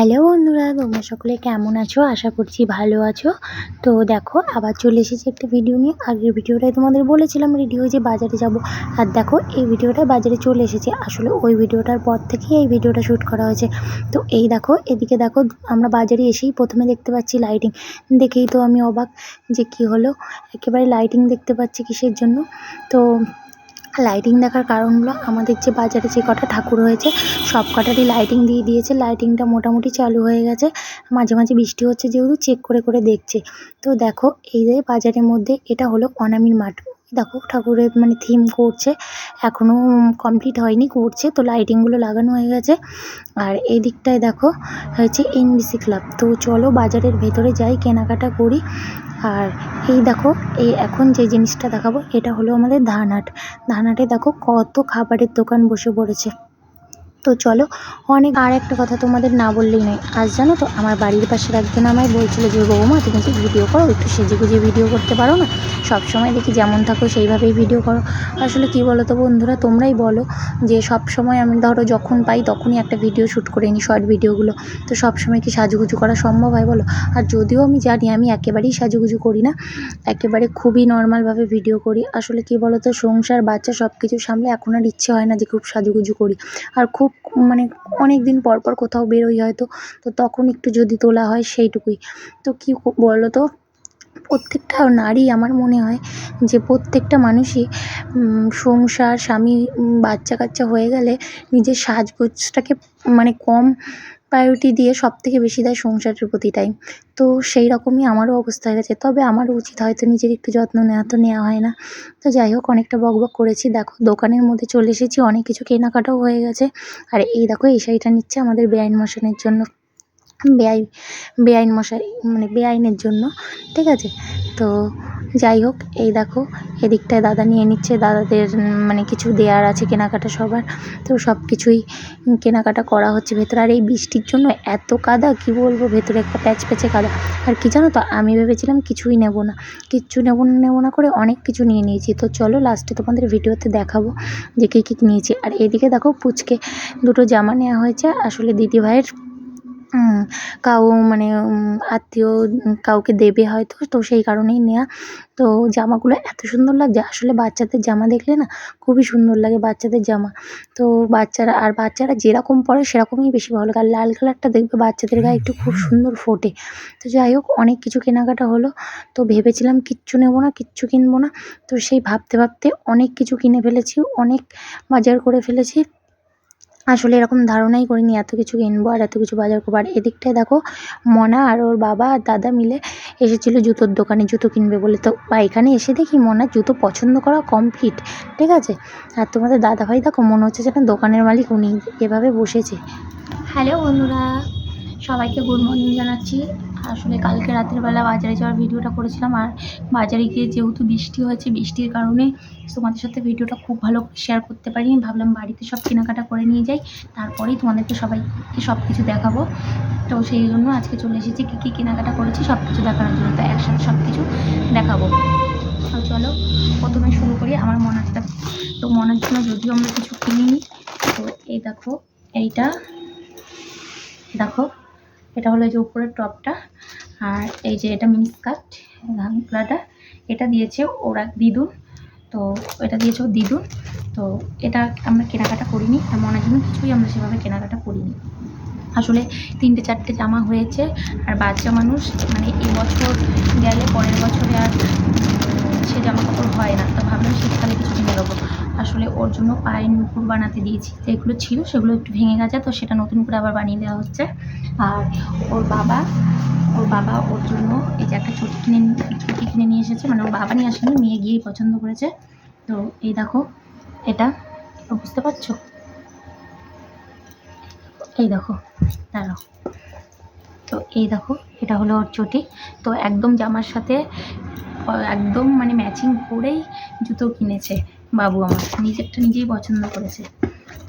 Hello বন্ধুরা, তোমরা সকলে কেমন আছো? আশা করছি ভালো আছো। তো দেখো, আবার চলে এসেছি একটা ভিডিও নিয়ে। আগের ভিডিওটায় তোমাদের বলেছিলাম রেডি হয়ে যে বাজারে যাব। আর দেখো, এই ভিডিওটা বাজারে চলে এসেছে। আসলে ওই ভিডিওটার পর থেকেই এই ভিডিওটা শ্যুট করা হয়েছে। তো এই দেখো, এদিকে দেখো, আমরা বাজারে এসেই প্রথমে দেখতে পাচ্ছি লাইটিং দেখেই তো আমি অবাক যে কি হলো। একেবারে লাইটিং দেখতে পাচ্ছি কিসের জন্য? তো লাইটিং দেখার কারণ হলো আমাদের যে বাজারে যে কটা ঠাকুর হয়েছে, সব কটারই লাইটিং দিয়ে দিয়েছে। লাইটিংটা মোটামুটি চালু হয়ে গেছে। মাঝে মাঝে বৃষ্টি হচ্ছে যেহেতু চেক করে করে দেখছে। তো দেখো, এই যে বাজারের মধ্যে এটা হলো অনামির মাঠ। দেখো, ঠাকুরের মানে থিম করছে। এখনও কমপ্লিট হয়নি, করছে। তো লাইটিংগুলো লাগানো হয়ে গেছে। আর এই দিকটায় দেখো হচ্ছে এনবিসি ক্লাব তো চলো বাজারের ভেতরে যাই, কেনাকাটা করি। আর এই দেখো, এই এখন যে জিনিসটা দেখাবো, এটা হলো আমাদের ধানহাট। ধানহাটে দেখো কত খাবারের দোকান বসে পড়েছে। তো চলো, অনেক আর একটা কথা তোমাদের না বললেই নয়। আজ জানো তো, আমার বাড়ির পাশের একজন আমায় বলছিল যে বৌমা, তুমি কি ভিডিও করো? একটু সেজে গুজে ভিডিও করতে পারো না? সব সময় দেখি যেমন থাকো, সেইভাবেই ভিডিও করো। আসলে কি বলো তো বন্ধুরা, তোমরাই বলো যে, সব সময় আমি ধরো যখন পাই তখনই একটা ভিডিও শ্যুট করে নিই, শর্ট ভিডিওগুলো। তো সব সময় কি সাজুগুজু করা সম্ভব হয় বলো? আর যদিও আমি জানি আমি একেবারেই সাজুগুজু করি না, একেবারে খুবই নর্মালভাবে ভিডিও করি। আসলে কি বলো তো সংসার, বাচ্চা সব কিছু সামলে এখন আর ইচ্ছে হয় না যে, খুব সাজুগুজু করি। আর খুব মানে অনেক দিন পর পর কোথাও বেরোই হয়তো, তো তখন একটু যদি তোলা হয় সেইটুকুই। তো কী বলো তো প্রত্যেকটা নারী আমার মনে হয় যে প্রত্যেকটা মানুষই সংসার, স্বামী বাচ্চা কাচ্চা হয়ে গেলে নিজের সাজগোজটাকে মানে কম প্রায়োরিটি দিয়ে সব থেকে বেশি দেয় সংসারের প্রতি টাইম তো সেই রকমই আমারও অবস্থা হয়ে গেছে। তবে আমারও উচিত হয়তো নিজের একটু যত্ন নেওয়া তো নেওয়া হয় না। তো যাই হোক, অনেকটা বক বক করেছি। দেখো, দোকানের মধ্যে চলে এসেছি। অনেক কিছু কেনাকাটাও হয়ে গেছে। আর এই দেখো, এই শাড়িটা নিচ্ছে আমাদের বেআইন মশানের জন্য। বেআই বেআইন মশাই মানে বেআইনের জন্য। ঠিক আছে? তো যাই হোক, এই দেখো, এদিকটায় দাদা নিয়ে নিচ্ছে। দাদাদের মানে কিছু দেওয়ার আছে কেনাকাটা সবার। তো সব কিছুই কেনাকাটা করা হচ্ছে ভেতরে। আর এই বৃষ্টির জন্য এত কাদা, কি বলব? ভেতরে একটা প্যাচ প্যাচে কাদা। আর কি জানো তো, আমি ভেবেছিলাম কিছুই নেব না। কিচ্ছু নেব না নেব না করে অনেক কিছু নিয়ে নিয়েছি। তো চলো লাস্টে তোমাদের ভিডিওতে দেখাবো যে কী কী নিয়েছি। আর এদিকে দেখো, পুচকে দুটো জামা নেওয়া হয়েছে। আসলে দিদিভাইয়ের কাউ মানে আত্মীয় কাউকে দেবে হয়তো, তো সেই কারণেই নেওয়া তো জামাগুলো এত সুন্দর লাগছে, আসলে বাচ্চাদের জামা দেখলে না খুবই সুন্দর লাগে বাচ্চাদের জামা। তো বাচ্চারা, আর বাচ্চারা যেরকম পরে সেরকমই বেশি ভালো লাগে। আর লাল কালারটা দেখবে বাচ্চাদের গায়ে একটু খুব সুন্দর ফোটে। তো যাই হোক, অনেক কিছু কেনাকাটা হলো। তো ভেবেছিলাম কিচ্ছু নেব না, কিচ্ছু কিনবো না। তো সেই ভাবতে ভাবতে অনেক কিছু কিনে ফেলেছি, অনেক বাজার করে ফেলেছি। আসলে এরকম ধারণাই করিনি, এত কিছু কিনবো আর এত কিছু বাজার করব। আর এদিকটায় দেখো, মনা আর ওর বাবা আর দাদা মিলে এসেছিল জুতোর দোকানে, জুতো কিনবে বলে। তো বা এখানে এসে দেখি মনার জুতো পছন্দ করা কমপ্লিট ঠিক আছে? আর তোমাদের দাদা ভাই দেখো, মনে হচ্ছে যেন দোকানের মালিক, উনি এভাবে বসেছে। হ্যালো বন্ধুরা সবাইকে গুড মর্নিং জানাচ্ছি। আসলে কালকে রাতের বেলা বাজারে যাওয়ার ভিডিওটা করেছিলাম আর বাজারে গিয়ে যেহেতু বৃষ্টি হয়েছে, বৃষ্টির কারণে তোমাদের সাথে ভিডিওটা খুব ভালো শেয়ার করতে পারিনি। ভাবলাম বাড়িতে সব কেনাকাটা করে নিয়ে যাই, তারপরেই তোমাদেরকে সবাইকে সব কিছু দেখাবো। তো সেই জন্য আজকে চলে এসেছি, কী কী কেনাকাটা করেছি সব কিছু দেখানোর জন্য। তো একসাথে সব কিছু দেখাবো। তো চলো, প্রথমে শুরু করি আমার মনারটা তো মনের জন্য যদিও আমরা কিছু কিনিনি, তো এই দেখো, এইটা, দেখো। এটা হলো এই যে উপরের টপটা। আর এই যে এটা মিনি স্কার্ট ঘাগরাটা এটা দিয়েছে ওরা দিদুন। তো এটা দিয়েছে দিদুন। তো এটা আমরা কেনাকাটা করিনি। মনের জন্য কিছুই আমরা সেভাবে কেনাকাটা করিনি। আসলে তিনটে চারটে জামা হয়েছে। আর বাচ্চা মানুষ মানে এবছর গেলে পরের বছরে আর সে জামা কাপড় হয় না। তো ভাবলাম শীতকালে কিছু কিনে দেবো আসলে ওর জন্য পায়ের নুপুর বানাতে দিয়েছি। যেগুলো ছিল, সেগুলো একটু ভেঙে গেছে, তো সেটা নতুন করে আবার বানিয়ে দেওয়া হচ্ছে। আর ওর বাবা ওর বাবা ওর জন্য এই যে একটা চটি কিনে চটি কিনে নিয়ে এসেছে মানে ওর বাবা নিয়ে আসেনি, মেয়ে গিয়েই পছন্দ করেছে। তো এই দেখো, এটা বুঝতে পারছ? এই দেখো, দাঁড়াও। তো এই দেখো, এটা হলো ওর চটি। তো একদম জামার সাথে, একদম মানে ম্যাচিং করেই জুতো কিনেছে। বাবু আমার। নিজেরটা নিজেই পছন্দ করেছে।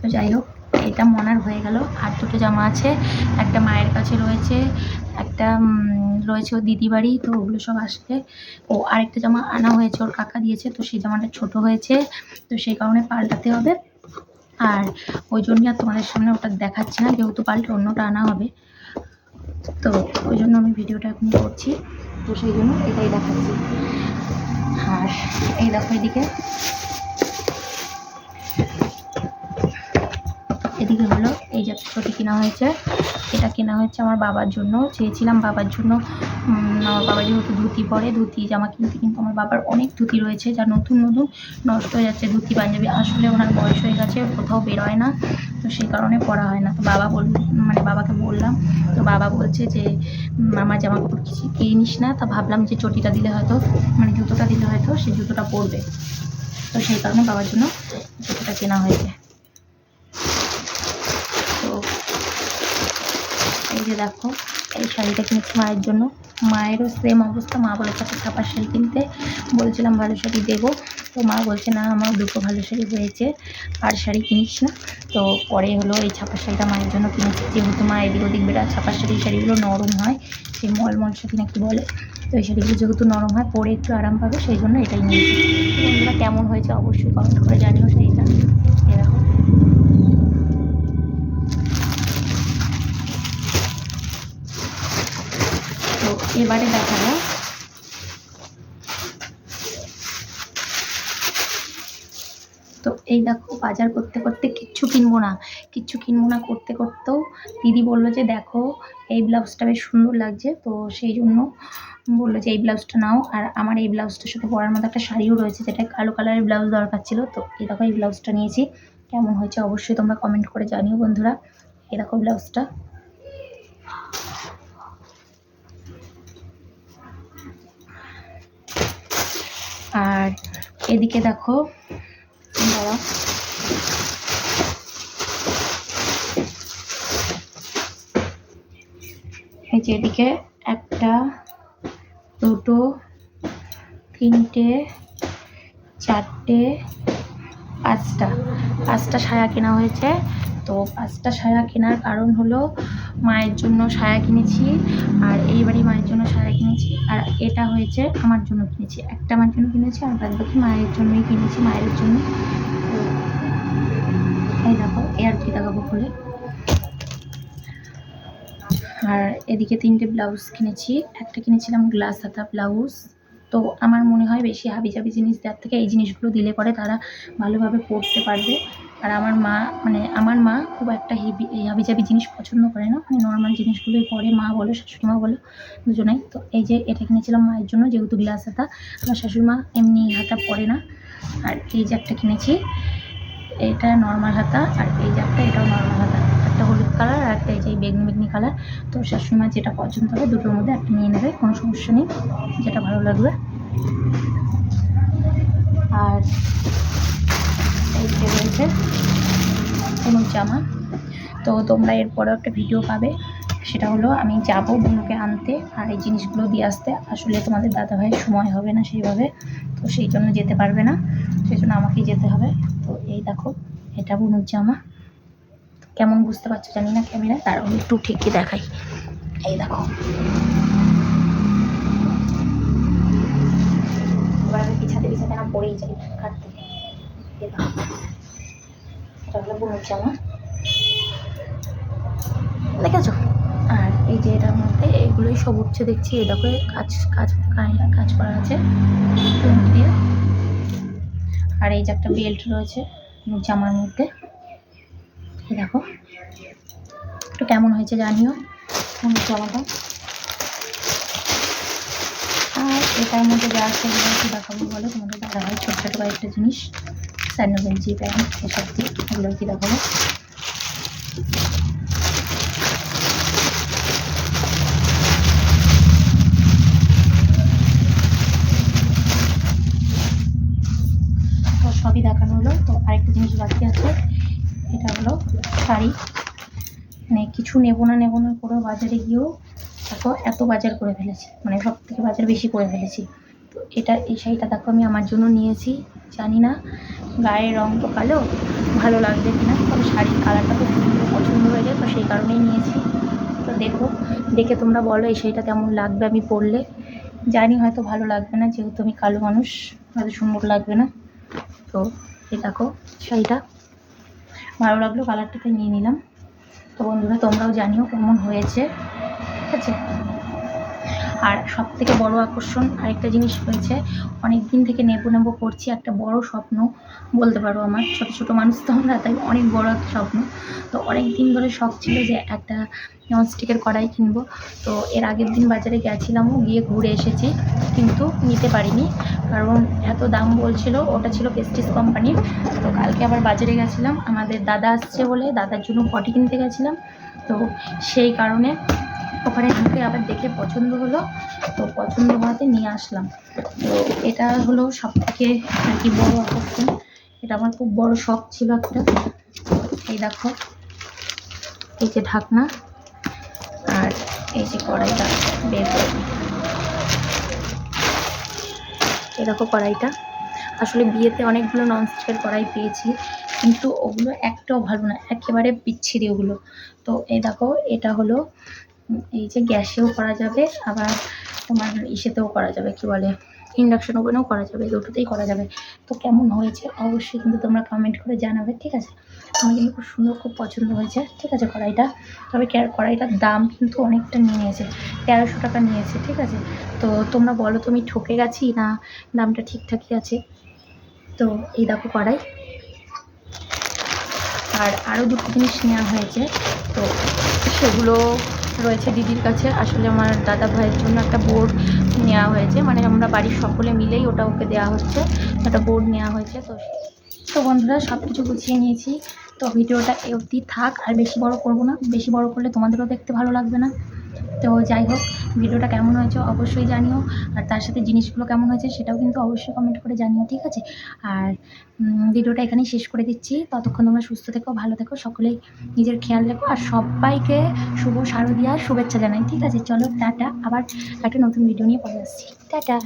তো যাই হোক, এটা মনার হয়ে গেল। আর দুটো জামা আছে, একটা মায়ের কাছে রয়েছে, একটা রয়েছে ওর দিদি বাড়ি, তো ওগুলো সব আসবে। ও আরেকটা জামা আনা হয়েছে, ওর কাকা দিয়েছে, তো সেই জামাটা ছোট হয়েছে, তো সেই কারণে পাল্টাতে হবে। আর ওই জন্য আর তোমাদের সামনে ওটা দেখাচ্ছি না, যেহেতু পাল্টে অন্যটা আনা হবে। তো ওই জন্য আমি ভিডিওটা এখন করছি। তো সেই জন্য এটাই দেখাচ্ছি। আর এই দেখো এদিকে এদিকে। ছোটি কেনা হয়েছে। এটা কেনা হয়েছে আমার বাবার জন্য। চেয়েছিলাম বাবার জন্য। আমার বাবা যেহেতু ধুতি পরে, ধুতি, জামা কিনতে কিন্তু আমার বাবার অনেক ধুতি রয়েছে, যা নতুন নতুন নষ্ট হয়ে যাচ্ছে, ধুতি, পাঞ্জাবি। আসলে ওনার বয়স হয়ে গেছে কোথাও বেরোয় না, তো সেই কারণে পরা হয় না। তো বাবা বল মানে বাবাকে বললাম, তো বাবা বলছে যে আমার জামা কাপড় কিছু কিনিস না। তা ভাবলাম যে চটিটা দিলে হয়তো মানে জুতোটা দিলে হয়তো সে জুতোটা পরবে। তো সেই কারণে বাবার জন্য জুতোটা কেনা হয়েছে তো এই যে দেখো, এই শাড়িটা কিনেছি মায়ের জন্য। মায়েরও সেম অবস্থা, মা বলেছে, একটা ছাপার শাড়ি কিনতে। বলছিলাম, ভালো শাড়ি দেবো। তো মা বলছে, না, আমার দুটো ভালো শাড়ি হয়েছে, আর শাড়ি কিনিস না। তো পরে হলো এই ছাপার শাড়িটা মায়ের জন্য কিনেছি। যেহেতু মা এদিক ওদিক বেড়া ছাপার শাড়ি শাড়িগুলো নরম হয় সেই মলমল শাড়ি নাকি বলে, তো এই শাড়িগুলো যেহেতু নরম হয়, পরে একটু আরাম পাবে, সেই জন্য এটাই নিয়েছি। বন্ধুরা, কেমন হয়েছে অবশ্যই কমেন্ট করে জানিও শাড়িটা। এবারে দেখাবো। তো এই দেখো, বাজার করতে করতে কিচ্ছু কিনবো না। কিচ্ছু কিনবো না করতে করতেও দিদি বলল যে, দেখো, এই ব্লাউজটা বেশ সুন্দর লাগছে। তো সেই জন্য বলল যে, এই ব্লাউজটা নাও। আর আমার এই ব্লাউজটার সাথে পরার মতো একটা শাড়িও রয়েছে, যেটা কালো কালারের ব্লাউজ দরকার ছিল। তো এই দেখো, এই ব্লাউজটা নিয়েছি। কেমন হয়েছে অবশ্যই তোমরা কমেন্ট করে জানিও বন্ধুরা। এই দেখো ব্লাউজটা। আর এদিকে দেখো, দাঁড়াও। এই যে এদিকে একটা, দুটো, তিনটে, চারটে, পাঁচটা। পাঁচটা সায়া কেনা হয়েছে। তো পাঁচটা সায়া কেনার কারণ হলো মায়ের জন্য সায়া কিনেছি। আর এইবারই মায়ের জন্য সায়া আর এটা হয়েছে আমার জন্য কিনেছি। একটা আমার জন্য কিনেছি, আর বাদ বাকি মায়ের জন্যই কিনেছি, মায়ের জন্য। এই দেখো আর কি দেখাবো খুলে। আর এদিকে তিনটে ব্লাউজ কিনেছি। একটা কিনেছিলাম গ্লাস হাতা ব্লাউজ। তো আমার মনে হয় বেশি হাবিজাবি জিনিস দেওয়ার থেকে এই জিনিসগুলো দিলে পরে তারা ভালোভাবে পরতে পারবে। আর আমার মা মানে আমার মা খুব একটা হেভি এই হাবিজাবি জিনিস পছন্দ করে না। মানে নর্মাল জিনিসগুলোই পরে, মা বলো, শাশুড়ি মা বলো, দুজনেই। তো এই যে এটা কিনেছিলাম মায়ের জন্য, যেহেতু গ্লাস হাতা, আমার শাশুড়ি মা এমনি হাতা পরে না। আর এই যে একটা কিনেছি, এটা নর্মাল হাতা, আর এই যে একটা, এটাও নর্মাল হাতা। একটা হলুদ কালার আর একটা এই যে বেগনি বেগনি কালার তো শাশুড়ি মা যেটা পছন্দ হবে দুটোর মধ্যে একটা নিয়ে নেবে, কোনো সমস্যা নেই, যেটা ভালো লাগবে। আর যে রয়েছে কোনো জামা তো তোমরা এরপরেও একটা ভিডিও পাবে, সেটা হলো আমি যাব বোনকে আনতে আর এই জিনিসগুলো দিয়ে আসতে। আসলে তোমাদের দাদা দাদাভাইয়ের সময় হবে না সেইভাবে, তো সেই জন্য যেতে পারবে না, সেই জন্য আমাকেই যেতে হবে। তো এই দেখো, এটা বোনের জামা কেমন বুঝতে পারছ জানি না ক্যামেরা, তার একটু ঠিকই দেখাই। এই দেখো। এবার পড়েই যাই কাট বোনের জামা দেখেছ? আর এই যে এটার মধ্যে এগুলোই সব উঠছে, দেখছি। দেখো কাজ কাজ, কাজ- করা আছে। দিয়ে। আর এই যে একটা বেল্ট রয়েছে, জামার মধ্যে। দেখো। একটু কেমন হয়েছে জানিও। বোনের জামাটা? আর এটার মধ্যে যা আছে দেখাবো বলো। তোমাদের দাদা হয় ছোটো ছোটো কয়েকটা জিনিস। স্যান্ডো গেঞ্জি প্যান্ট এসব দিয়ে, এগুলো কি দেখাবো সবই দেখানো হলো। তো আরেকটা জিনিস বাকি আছে, এটা হলো শাড়ি। মানে কিছু নেব না নেব না করে বাজারে গিয়েও দেখো এত বাজার করে ফেলেছি মানে সব থেকে বাজার বেশি করে ফেলেছি। তো এটা, এই শাড়িটা দেখো আমি আমার জন্য নিয়েছি, জানি না গায়ের রং তো কালো, ভালো লাগবে কিনা? তবে শাড়ির কালারটা খুব সুন্দর পছন্দ হয়ে যায়, তো সেই কারণেই নিয়েছি। তো দেখো, দেখে তোমরা বলো এই শাড়িটা কেমন লাগবে আমি পরলে। জানি হয়তো ভালো লাগবে না, যেহেতু আমি কালো মানুষ, হয়তো সুন্দর লাগবে না। তো এই দেখো শাড়িটা। ভালো লাগল কালারটাকে নিয়ে নিলাম। তো বন্ধুরা, তোমরাও জানিও কেমন হয়েছে। ঠিক আছে? আর সব থেকে বড় আকর্ষণ আরেকটা জিনিস হয়েছে অনেক দিন থেকে নেব নেব করছি, একটা বড় স্বপ্ন বলতে পারো আমার, ছোট ছোট মানুষ তো আমরা, তাই অনেক বড় একটা স্বপ্ন। তো অনেক দিন ধরে শখ ছিল যে একটা ননস্টিকের কড়াই কিনবো, তো এর আগের দিন বাজারে গেছিলামও, গিয়ে ঘুরে এসেছি, কিন্তু নিতে পারিনি, কারণ এত দাম বলছিল, ওটা ছিল পেস্টিস কোম্পানির। তো কালকে আবার বাজারে গেছিলাম, আমাদের দাদা আসছে বলে, দাদার জন্য পটি কিনতে গেছিলাম, তো সেই কারণে ওখানে ঢুকে আবার দেখে পছন্দ হলো, তো পছন্দ হওয়াতে নিয়ে আসলাম। তো এটা হলো সব থেকে আর কি বড় আকর্ষণ এটা আমার খুব বড় শখ ছিল একটা। এই দেখো, এই যে ঢাকনা আর এই যে কড়াইটা বের করে এই দেখো কড়াইটা। আসলে বিয়েতে অনেকগুলো ননস্টিকের কড়াই পেয়েছি, কিন্তু ওগুলো একটাও ভালো না, একেবারে বিচ্ছিরি ওগুলো। তো এই দেখো, এটা হলো এই যে গ্যাসেও করা যাবে, আবার তোমার ইসেতেও করা যাবে, কি বলে ইন্ডাকশন ওভেনেও করা যাবে, দুটোতেই করা যাবে। তো কেমন হয়েছে অবশ্যই কিন্তু তোমরা কমেন্ট করে জানাবে, ঠিক আছে? আমার কিন্তু খুব সুন্দর, খুব পছন্দ হয়েছে, ঠিক আছে কড়াইটা? তবে কড়াইটার দাম কিন্তু অনেকটা নিয়ে নিয়েছে, তেরোশো টাকা নিয়েছে, ঠিক আছে? তো তোমরা বলো, তো আমি ঠকে গেছি না দামটা ঠিকঠাকই আছে? তো এই দেখো কড়াই। আর আরও দুটো জিনিস নেওয়া হয়েছে, তো সেগুলো রয়েছে দিদির কাছে। আসলে আমার দাদা ভাইয়ের জন্য একটা বোর্ড নেওয়া হয়েছে। মানে আমরা বাড়ির সকলে মিলেই ওটা ওকে দেওয়া হচ্ছে। একটা বোর্ড নেওয়া হয়েছে। তো তো বন্ধুরা সব কিছু গুছিয়ে নিয়েছি। তো ভিডিওটা অবধি থাক। আর বেশি বড় করব না। বেশি বড় করলে তোমাদেরও দেখতে ভালো লাগবে না। তো যাই হোক, ভিডিওটা কেমন হয়েছে অবশ্যই জানিও। আর তার সাথে জিনিসগুলো কেমন হয়েছে সেটাও কিন্তু অবশ্যই কমেন্ট করে জানিও, ঠিক আছে? আর ভিডিওটা এখানেই শেষ করে দিচ্ছি। ততক্ষণ তোমরা সুস্থ থেকো, ভালো থেকো, সকলেই নিজের খেয়াল রেখো। আর সবাইকে শুভ সারদিয়া শুভেচ্ছা জানাই, ঠিক আছে? চলো, টাটা। আবার একটা নতুন ভিডিও নিয়ে পরে আসছি। টাটা।